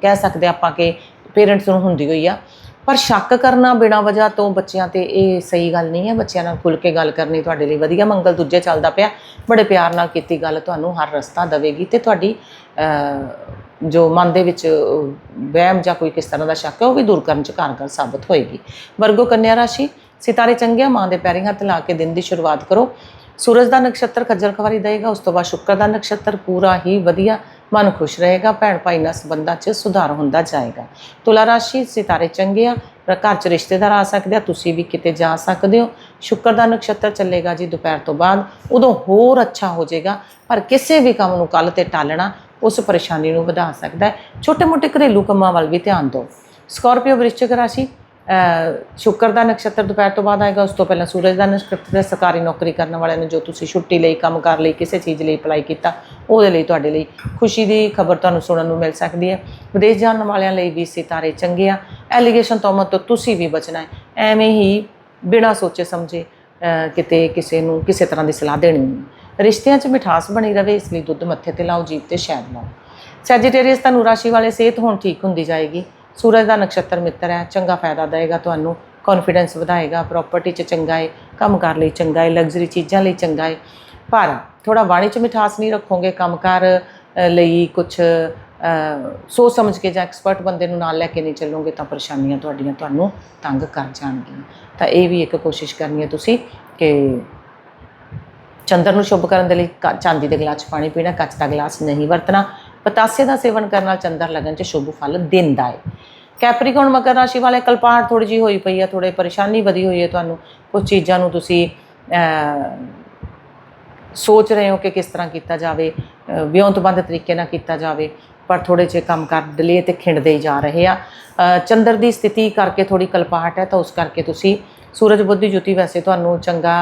ਕਹਿ ਸਕਦੇ ਆਪਾਂ ਕਿ ਪੇਰੈਂਟਸ ਨੂੰ ਹੁੰਦੀ ਹੋਈ ਆ। ਪਰ ਸ਼ੱਕ ਕਰਨਾ ਬਿਨਾਂ ਵਜ੍ਹਾ ਤੋਂ ਬੱਚਿਆਂ ਤੇ ਇਹ ਸਹੀ ਗੱਲ ਨਹੀਂ ਹੈ। ਬੱਚਿਆਂ ਨਾਲ ਖੁੱਲ ਕੇ ਗੱਲ ਕਰਨੀ ਤੁਹਾਡੇ ਲਈ ਵਧੀਆ ਮੰਗਲ ਦੂਜੇ ਚੱਲਦਾ ਪਿਆ। ਬੜੇ ਪਿਆਰ ਨਾਲ ਕੀਤੀ ਗੱਲ ਤੁਹਾਨੂੰ ਹਰ ਰਸਤਾ ਦੇਵੇਗੀ ਤੇ ਤੁਹਾਡੀ ਜੋ ਮਨ ਦੇ ਵਿੱਚ ਵਹਿਮ ਜਾਂ ਕੋਈ ਕਿਸ ਤਰ੍ਹਾਂ ਦਾ ਸ਼ੱਕ ਹੈ, ਉਹ ਵੀ ਦੂਰ ਕਰਨ ਚ ਕਾਰਗਰ ਸਾਬਤ ਹੋਏਗੀ। ਵਰਗੋ ਕੰਨਿਆ ਰਾਸ਼ੀ, ਸਿਤਾਰੇ ਚੰਗੇ ਆ ਮਾਂ ਦੇ ਪੈਰੀਂ ਹੱਥ ਲਾ ਕੇ ਦਿਨ ਦੀ ਸ਼ੁਰੂਆਤ ਕਰੋ। ਸੂਰਜ ਦਾ ਨਕਸ਼ਤਰ ਖੱਜਲ ਖਵਾਰੀ ਦੇਗਾ, ਉਸ ਤੋਂ ਬਾਅਦ ਸ਼ੁੱਕਰ ਦਾ ਨਕਸ਼ਤਰ ਪੂਰਾ ਹੀ ਵਧੀਆ, ਮਨ ਖੁਸ਼ ਰਹੇਗਾ, ਭੈਣ ਭਾਈ ਨਾਲ ਸੰਬੰਧਾਂ 'ਚ ਸੁਧਾਰ ਹੁੰਦਾ ਜਾਏਗਾ। ਤੁਲਾ ਰਾਸ਼ੀ, ਸਿਤਾਰੇ ਚੰਗੇ ਆ, ਪਰ ਘਰ 'ਚ ਰਿਸ਼ਤੇਦਾਰ ਆ ਸਕਦੇ ਆ, ਤੁਸੀਂ ਵੀ ਕਿਤੇ ਜਾ ਸਕਦੇ ਹੋ। ਸ਼ੁੱਕਰ ਦਾ ਨਕਸ਼ਤਰ ਚੱਲੇਗਾ ਜੀ ਦੁਪਹਿਰ ਤੋਂ ਬਾਅਦ, ਉਦੋਂ ਹੋਰ ਅੱਛਾ ਹੋ ਜਾਏਗਾ, ਪਰ ਕਿਸੇ ਵੀ ਕੰਮ ਨੂੰ ਕੱਲ ਤੇ ਟਾਲਣਾ ਉਸ ਪਰੇਸ਼ਾਨੀ ਨੂੰ ਵਧਾ ਸਕਦਾ ਹੈ। ਛੋਟੇ-ਮੋਟੇ ਘਰੇਲੂ ਕੰਮਾਂ ਵੱਲ ਵੀ ਧਿਆਨ ਦਿਓ। ਸਕਾਰਪੀਓ ਵ੍ਰਿਸ਼ਚਿਕ ਰਾਸ਼ੀ ਸ਼ੁੱਕਰ ਦਾ ਨਕਸ਼ਤਰ ਦੁਪਹਿਰ ਤੋਂ ਬਾਅਦ ਆਏਗਾ, ਉਸ ਤੋਂ ਪਹਿਲਾਂ ਸੂਰਜ ਦਾ ਨਕਸ਼ਤਰ ਤੇ ਸਰਕਾਰੀ ਨੌਕਰੀ ਕਰਨ ਵਾਲਿਆਂ ਨੂੰ ਜੋ ਤੁਸੀਂ ਛੁੱਟੀ ਲਈ, ਕੰਮ ਕਰ ਲਈ, ਕਿਸੇ ਚੀਜ਼ ਲਈ ਅਪਲਾਈ ਕੀਤਾ, ਉਹਦੇ ਲਈ ਤੁਹਾਡੇ ਲਈ ਖੁਸ਼ੀ ਦੀ ਖਬਰ ਤੁਹਾਨੂੰ ਸੁਣਨ ਨੂੰ ਮਿਲ ਸਕਦੀ ਹੈ। ਵਿਦੇਸ਼ ਜਾਣ ਵਾਲਿਆਂ ਲਈ ਵੀ ਸਿਤਾਰੇ ਚੰਗੇ ਆ। ਐਲੀਗੇਸ਼ਨ ਤੋਂ ਤੋਂ ਤੁਸੀਂ ਵੀ ਬਚਣਾ ਹੈ। ਐਵੇਂ ਹੀ ਬਿਨਾਂ ਸੋਚੇ ਸਮਝੇ ਕਿਤੇ ਕਿਸੇ ਨੂੰ ਕਿਸੇ ਤਰ੍ਹਾਂ ਦੀ ਸਲਾਹ ਦੇਣੀ ਨਹੀਂ। ਰਿਸ਼ਤਿਆਂ 'ਚ ਮਿਠਾਸ ਬਣੀ ਰਵੇ, ਇਸ ਲਈ ਦੁੱਧ ਮੱਥੇ ਤੇ ਲਾਓ, ਜੀਭ ਤੇ ਸ਼ਹਿਦ ਲਾਓ ਸੈਜੀਟੇਰੀਅਸ ਤੁਹਾਨੂੰ ਰਾਸ਼ੀ ਵਾਲੇ ਸਿਹਤ ਹੁਣ ਠੀਕ ਹੁੰਦੀ ਜਾਏਗੀ। ਸੂਰਜ ਦਾ ਨਕਸ਼ਤਰ ਮਿੱਤਰ ਹੈ ਚੰਗਾ ਫਾਇਦਾ ਦੇਵੇਗਾ ਤੁਹਾਨੂੰ ਕੌਨਫੀਡੈਂਸ ਵਧਾਏਗਾ ਪ੍ਰਾਪਰਟੀ 'ਚ ਚੰਗਾ ਹੈ ਕੰਮ ਕਰ ਲਈ ਚੰਗਾ ਹੈ ਲਗਜ਼ਰੀ ਚੀਜ਼ਾਂ ਲਈ ਚੰਗਾ ਹੈ ਪਰ ਥੋੜਾ ਵਾਣੀ 'ਚ ਮਿਠਾਸ ਨਹੀਂ ਰੱਖੋਗੇ ਕੰਮਕਾਰ ਅ, ਲਈ ਕੁਝ ਸੋਚ ਸਮਝ ਕੇ ਜਾਂ ਐਕਸਪਰਟ ਬੰਦੇ ਨੂੰ ਨਾਲ ਲੈ ਕੇ ਨਹੀਂ ਚੱਲੋਗੇ ਤਾਂ ਪਰੇਸ਼ਾਨੀਆਂ ਤੁਹਾਡੀਆਂ ਤੁਹਾਨੂੰ ਤੰਗ ਕਰ ਜਾਣਗੀਆਂ। ਤਾਂ ਇਹ ਵੀ ਇੱਕ ਕੋਸ਼ਿਸ਼ ਕਰਨੀ ਹੈ ਤੁਸੀਂ ਕਿ ਚੰਦਰ ਨੂੰ ਸ਼ੁਭ ਕਰਨ ਦੇ ਲਈ ਕ- ਚਾਂਦੀ ਦੇ ਗਲਾਸ 'ਚ ਪਾਣੀ ਪੀਣਾ ਕੱਚ ਦਾ ਗਲਾਸ ਨਹੀਂ ਵਰਤਣਾ ਪਤਾਸੇ ਦਾ ਸੇਵਨ ਕਰਨ ਨਾਲ ਚੰਦਰ ਲਗਨ 'ਚ ਸ਼ੁਭ ਫਲ ਦਿੰਦਾ ਹੈ ਕੈਪਰੀਕੌਨ ਮਕਰ ਰਾਸ਼ੀ ਵਾਲੇ ਕਲਪਾੜ ਥੋੜੀ ਜੀ ਹੋਈ ਪਈ ਹੈ ਥੋੜੇ ਪਰੇਸ਼ਾਨੀ ਵਧੀ ਹੋਈ ਹੈ ਤੁਹਾਨੂੰ। ਕੁਝ ਚੀਜ਼ਾਂ ਨੂੰ ਤੁਸੀਂ ਸੋਚ ਰਹੇ ਹੋ ਕਿ ਕਿਸ ਤਰ੍ਹਾਂ ਕੀਤਾ ਜਾਵੇ ਅਹ, ਵਿਉਂਤਬੰਦ ਤਰੀਕੇ ਨਾਲ ਕੀਤਾ ਜਾਵੇ ਪਰ ਥੋੜੇ ਜਿਹੇ ਕੰਮ ਕਰ ਡਿਲੇ ਤੇ ਖਿੰਡਦੇ ਹੀ ਜਾ ਰਹੇ ਆ। ਚੰਦਰ ਦੀ ਸਥਿਤੀ ਕਰਕੇ ਥੋੜੀ ਕਲਪਾਹਟ ਹੈ ਤਾਂ ਉਸ ਕਰਕੇ ਤੁਸੀਂ ਸੂਰਜ ਬੁੱਧ ਦੀ ਜੁਤੀ ਵੈਸੇ ਤੁਹਾਨੂੰ ਚੰਗਾ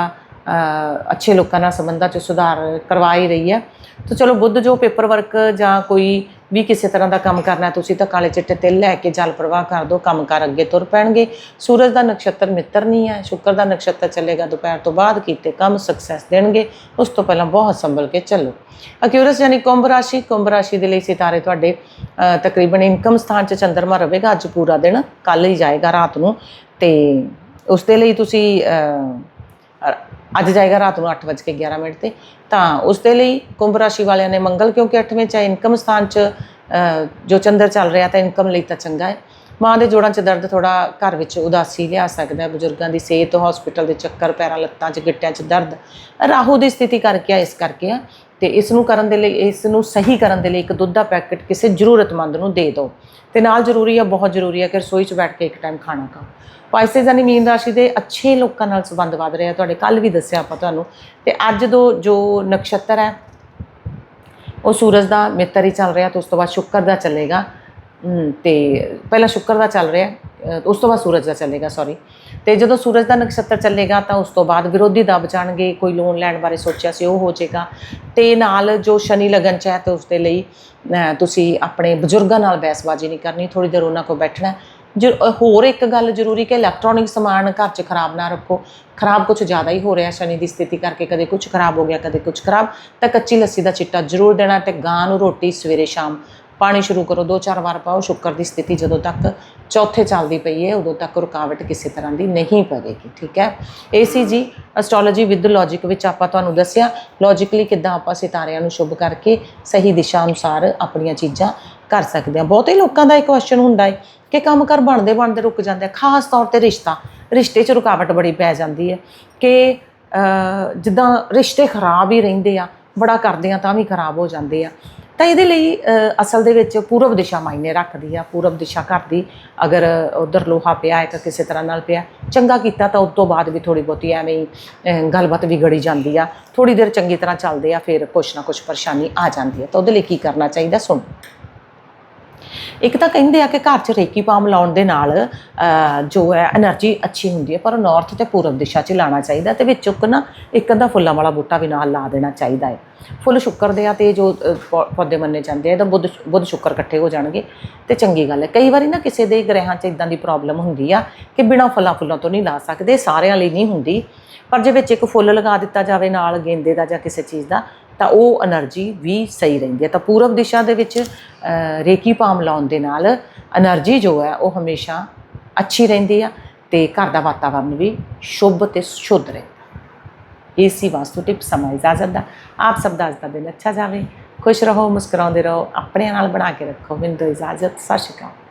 ਅੱਛੇ ਲੋਕਾਂ ਨਾਲ ਸੰਬੰਧਾਂ 'ਚ ਸੁਧਾਰ ਕਰਵਾ ਹੀ ਰਹੀ ਹੈ ਤਾਂ ਚਲੋ ਬੁੱਧ ਜੋ ਪੇਪਰ ਵਰਕ ਜਾਂ ਕੋਈ ਵੀ ਕਿਸੇ ਤਰ੍ਹਾਂ ਦਾ ਕੰਮ ਕਰਨਾ ਤੁਸੀਂ ਤਾਂ ਕਾਲੇ ਚਿੱਟੇ ਤਿਲ ਲੈ ਕੇ ਜਲ ਪ੍ਰਵਾਹ ਕਰ ਦਿਓ, ਕੰਮ ਕਰ ਅੱਗੇ ਤੁਰ ਪੈਣਗੇ। ਸੂਰਜ ਦਾ ਨਕਸ਼ਤਰ ਮਿੱਤਰ ਨਹੀਂ ਹੈ, ਸ਼ੁਕਰ ਦਾ ਨਕਸ਼ਤਰ ਚੱਲੇਗਾ, ਦੁਪਹਿਰ ਤੋਂ ਬਾਅਦ ਕੀਤੇ ਕੰਮ ਸਕਸੈਸ ਦੇਣਗੇ, ਉਸ ਤੋਂ ਪਹਿਲਾਂ ਬਹੁਤ ਸੰਭਲ ਕੇ ਚੱਲੋ। ਅਕਿਊਰਸ ਯਾਨੀ ਕੁੰਭ ਰਾਸ਼ੀ ਕੁੰਭ ਰਾਸ਼ੀ ਦੇ ਲਈ ਸਿਤਾਰੇ ਤੁਹਾਡੇ ਤਕਰੀਬਨ ਇਨਕਮ ਸਥਾਨ 'ਚ ਚੰਦਰਮਾ ਰਹੇਗਾ, ਅੱਜ ਪੂਰਾ ਦਿਨ ਕੱਲ ਹੀ ਜਾਏਗਾ ਰਾਤ ਨੂੰ ਤੇ ਉਸ ਦੇ ਲਈ ਤੁਸੀਂ ਅੱਜ ਜਾਏਗਾ ਰਾਤ ਨੂੰ 8:11 ਮਿੰਟ ਤੇ। ਤਾਂ ਉਸ ਦੇ ਲਈ ਕੁੰਭ ਰਾਸ਼ੀ ਵਾਲਿਆਂ ਨੇ ਮੰਗਲ ਕਿਉਂਕਿ 8ਵੇਂ ਚ ਇਨਕਮ ਸਥਾਨ ਚ ਜੋ ਚੰਦਰ ਚੱਲ ਰਿਹਾ ਤਾਂ ਇਨਕਮ ਲਈ ਤਾਂ ਚੰਗਾ ਹੈ। ਮਾਂ ਦੇ ਜੋੜਾਂ 'ਚ ਦਰਦ ਥੋੜਾ ਘਰ ਵਿੱਚ ਉਦਾਸੀ ਲਿਆ ਸਕਦਾ ਹੈ। ਬਜ਼ੁਰਗਾਂ ਦੀ ਸਿਹਤ ਹਸਪੀਟਲ ਦੇ ਚੱਕਰ, ਪੈਰਾਂ ਲੱਤਾਂ 'ਚ, ਗਿੱਟਿਆਂ 'ਚ ਦਰਦ। ਰਾਹੂ ਦੀ ਸਥਿਤੀ ਕਰਕੇ ਆ, ਇਸ ਕਰਕੇ ਆ। ਤੇ ਇਸ ਨੂੰ ਕਰਨ ਦੇ ਲਈ, ਇਸ ਨੂੰ ਸਹੀ ਕਰਨ ਦੇ ਲਈ ਇੱਕ ਦੁੱਧ ਦਾ ਪੈਕੇਟ ਕਿਸੇ ਜ਼ਰੂਰਤਮੰਦ ਨੂੰ ਦੇ ਦਿਓ। ਤੇ ਨਾਲ ਜ਼ਰੂਰੀ ਆ, ਬਹੁਤ ਜ਼ਰੂਰੀ ਆ ਕਿ ਰਸੋਈ 'ਚ ਬੈਠ ਕੇ ਇੱਕ ਟਾਈਮ ਖਾਣਾ ਖਾਓ। ਪਾਈਸੇਸ ਯਾਨੀ ਮੀਨ ਰਾਸ਼ੀ ਦੇ ਅੱਛੇ ਲੋਕਾਂ ਨਾਲ ਸੰਬੰਧ ਵਧ ਰਿਹਾ ਤੁਹਾਡੇ ਕੱਲ ਵੀ ਦੱਸਿਆ ਆਪਾਂ ਤੁਹਾਨੂੰ ਤੇ ਅੱਜ ਦੋ ਜੋ ਨਕਸ਼ਤਰ ਹੈ ਉਹ ਸੂਰਜ ਦਾ ਮਿੱਤਰ ਹੀ ਚੱਲ ਰਿਹਾ ਤੇ ਉਸ ਤੋਂ ਬਾਅਦ ਸ਼ੁੱਕਰ ਦਾ ਚੱਲੇਗਾ ਹਮ, ਤੇ ਪਹਿਲਾਂ ਸ਼ੁੱਕਰ ਦਾ ਚੱਲ ਰਿਹਾ ਉਸ ਤੋਂ ਬਾਅਦ ਸੂਰਜ ਦਾ ਚੱਲੇਗਾ ਸੌਰੀ ਤੇ ਜਦੋਂ ਸੂਰਜ ਦਾ ਨਕਸ਼ਤਰ ਚੱਲੇਗਾ ਤਾਂ ਉਸ ਤੋਂ ਬਾਅਦ ਵਿਰੋਧੀ ਦਬ ਜਾਣਗੇ ਕੋਈ ਲੋਨ ਲੈਣ ਬਾਰੇ ਸੋਚਿਆ ਸੀ ਉਹ ਹੋ ਜਾਏਗਾ ਤੇ ਨਾਲ ਜੋ ਸ਼ਨੀ ਲਗਨ ਚ ਹੈ ਤੇ ਉਸ ਦੇ ਲਈ ਤੁਸੀਂ ਆਪਣੇ ਬਜ਼ੁਰਗਾਂ ਨਾਲ ਬਹਿਸਬਾਜ਼ੀ ਨਹੀਂ ਕਰਨੀ ਥੋੜੀ ਦੇਰ ਉਹਨਾਂ ਕੋਲ ਬੈਠਣਾ ਹੋਰ ਇੱਕ ਗੱਲ ਜ਼ਰੂਰੀ ਕਿ ਇਲੈਕਟ੍ਰੋਨਿਕ ਸਮਾਨ ਘਰ 'ਚ ਖਰਾਬ ਨਾ ਰੱਖੋ। ਖਰਾਬ ਕੁਝ ਜ਼ਿਆਦਾ ਹੀ ਹੋ ਰਿਹਾ ਸ਼ਨੀ ਦੀ ਸਥਿਤੀ ਕਰਕੇ, ਕਦੇ ਕੁਝ ਖਰਾਬ ਹੋ ਗਿਆ, ਕਦੇ ਕੁਝ ਖਰਾਬ, ਤਾਂ ਕੱਚੀ ਲੱਸੀ ਦਾ ਚਿੱਟਾ ਜ਼ਰੂਰ ਦੇਣਾ ਤੇ ਗਾਂ ਨੂੰ ਰੋਟੀ ਸਵੇਰੇ ਸ਼ਾਮ। ਪਾਣੀ ਸ਼ੁਰੂ ਕਰੋ, ਦੋ ਚਾਰ ਵਾਰ ਪਾਓ, ਸ਼ੁੱਕਰ ਦੀ ਸਥਿਤੀ ਜਦੋਂ ਤੱਕ ਚੌਥੇ ਚੱਲਦੀ ਪਈ ਹੈ ਉਦੋਂ ਤੱਕ ਰੁਕਾਵਟ ਕਿਸੇ ਤਰ੍ਹਾਂ ਦੀ ਨਹੀਂ ਪਵੇਗੀ, ਠੀਕ ਹੈ? ਇਹ ਸੀ ਜੀ ਐਸਟ੍ਰੋਲੋਜੀ ਵਿਦ ਲੌਜੀਕ ਵਿੱਚ ਆਪਾਂ ਤੁਹਾਨੂੰ ਦੱਸਿਆ ਲੌਜੀਕਲੀ ਕਿੱਦਾਂ ਆਪਾਂ ਸਿਤਾਰਿਆਂ ਨੂੰ ਸ਼ੁਭ ਕਰਕੇ ਸਹੀ ਦਿਸ਼ਾ ਅਨੁਸਾਰ ਆਪਣੀਆਂ ਚੀਜ਼ਾਂ ਕਰ ਸਕਦੇ ਹਾਂ। ਬਹੁਤੇ ਲੋਕਾਂ ਦਾ ਇਹ ਕੁਐਸਚਨ ਹੁੰਦਾ ਹੈ ਕਿ ਕੰਮ ਕਰ ਬਣਦੇ ਬਣਦੇ ਰੁਕ ਜਾਂਦੇ ਆ। ਖਾਸ ਤੌਰ ਤੇ ਰਿਸ਼ਤਾ। ਰਿਸ਼ਤੇ 'ਚ ਰੁਕਾਵਟ ਬੜੀ ਪੈ ਜਾਂਦੀ ਹੈ ਕਿ ਜਿੱਦਾਂ ਰਿਸ਼ਤੇ ਖਰਾਬ ਹੀ ਰਹਿੰਦੇ ਆ ਬੜਾ ਕਰਦੇ ਆ ਤਾਂ ਵੀ ਖਰਾਬ ਹੋ ਜਾਂਦੇ ਆ। ਤਾਂ ਇਹਦੇ ਲਈ ਅਸਲ ਦੇ ਵਿੱਚ ਪੂਰਬ ਦਿਸ਼ਾ ਮਾਇਨੇ ਰੱਖਦੀ ਆ ਪੂਰਬ ਦਿਸ਼ਾ ਘਰ ਦੀ ਅਗਰ ਉਧਰ ਲੋਹਾ ਪਿਆ ਹੈ ਤਾਂ ਕਿਸੇ ਤਰ੍ਹਾਂ ਨਾਲ ਪਿਆ। ਚੰਗਾ ਕੀਤਾ ਤਾਂ ਉਸ ਤੋਂ ਬਾਅਦ ਵੀ ਥੋੜੀ ਬਹੁਤੀ ਐਵੇਂ ਹੀ ਅਹ, ਗੱਲਬਾਤ ਵਿਗੜੀ ਜਾਂਦੀ ਆ। ਥੋੜੀ ਦੇਰ ਚੰਗੀ ਤਰ੍ਹਾਂ ਚੱਲਦੇ ਆ ਫਿਰ ਕੁਛ ਨਾ ਕੁਛ ਪਰੇਸ਼ਾਨੀ ਆ ਜਾਂਦੀ ਹੈ ਤਾਂ ਉਹਦੇ ਲਈ ਕੀ ਕਰਨਾ ਚਾਹੀਦਾ ਸੁਣ। ਇੱਕ ਤਾਂ ਕਹਿੰਦੇ ਆ ਕਿ ਘਰ 'ਚ ਰੇਕੀ ਪਾਮ ਲਾਉਣ ਦੇ ਨਾਲ ਜੋ ਹੈ એનર્ਜੀ ਅੱਛੀ ਹੁੰਦੀ ਹੈ, ਪਰ ਨਾਰਥ ਤੇ ਪੂਰਬ ਦਿਸ਼ਾ 'ਚ ਲਾਣਾ ਚਾਹੀਦਾ ਤੇ ਵਿੱਚ ਚੁੱਕ ਨਾ ਇੱਕ ਅੱਧਾ ਫੁੱਲਾਂ ਵਾਲਾ ਬੂਟਾ ਵੀ ਨਾਲ ਲਾ ਦੇਣਾ ਚਾਹੀਦਾ ਹੈ। ਫੁੱਲ ਸ਼ੁੱਕਰ ਦੇ ਆ ਤੇ ਜੋ ਪੌਦੇ ਮੰਨੇ ਜਾਂਦੇ ਆ ਤਾਂ ਬੁੱਧ ਬੁੱਧ ਸ਼ੁੱਕਰ ਇਕੱਠੇ ਹੋ ਜਾਣਗੇ ਤੇ ਚੰਗੀ ਗੱਲ ਹੈ। ਕਈ ਵਾਰੀ ਨਾ ਕਿਸੇ ਦੇ ਗ੍ਰਹਿਾਂ 'ਚ ਇਦਾਂ ਦੀ ਪ੍ਰੋਬਲਮ ਹੁੰਦੀ ਆ ਕਿ ਬਿਨਾਂ ਫੁੱਲਾਂ ਫੁੱਲਾਂ ਤੋਂ ਨਹੀਂ ਲਾ ਸਕਦੇ, ਸਾਰਿਆਂ ਲਈ ਨਹੀਂ ਹੁੰਦੀ। ਪਰ ਜੇ ਵਿੱਚ ਇੱਕ ਫੁੱਲ ਲਗਾ ਦਿੱਤਾ ਜਾਵੇ ਨਾਲ ਗੇਂਦੇ ਦਾ ਜਾਂ ਕਿਸੇ ਚੀਜ਼ ਦਾ ਤਾਂ ਉਹ એનર્ਜੀ ਵੀ ਸਹੀ ਰਹਿੰਦੀ ਹੈ। ਤਾਂ ਪੂਰਬ ਦਿਸ਼ਾ ਦੇ ਵਿੱਚ ਰੇਕੀ ਪਾਮ ਲਾਉਣ ਦੇ ਨਾਲ એનર્ਜੀ ਜੋ ਹੈ, ਉਹ ਹਮੇਸ਼ਾ ਅੱਛੀ ਰਹਿੰਦੀ ਆ ਤੇ ਘਰ ਦਾ ਵਾਤਾਵਰਨ ਵੀ ਸ਼ੁਭ ਤੇ ਸ਼ੁੱਧ ਰਹੇ ਸੀ ਵਾਸਤੂ ਟਿਪ ਸਮਾਂ ਇਜਾਜ਼ਤ ਦਾ। ਆਪ ਸਭ ਦਾ ਅੱਜ ਦਾ ਦਿਨ ਅੱਛਾ ਜਾਵੇ। ਖੁਸ਼ ਰਹੋ, ਮੁਸਕਰਾਉਂਦੇ ਰਹੋ ਆਪਣੇ ਨਾਲ ਬਣਾ ਕੇ ਰੱਖੋ। ਮੈਨੂੰ ਇਜਾਜ਼ਤ। ਸਤਿ ਸ਼੍ਰੀ ਅਕਾਲ।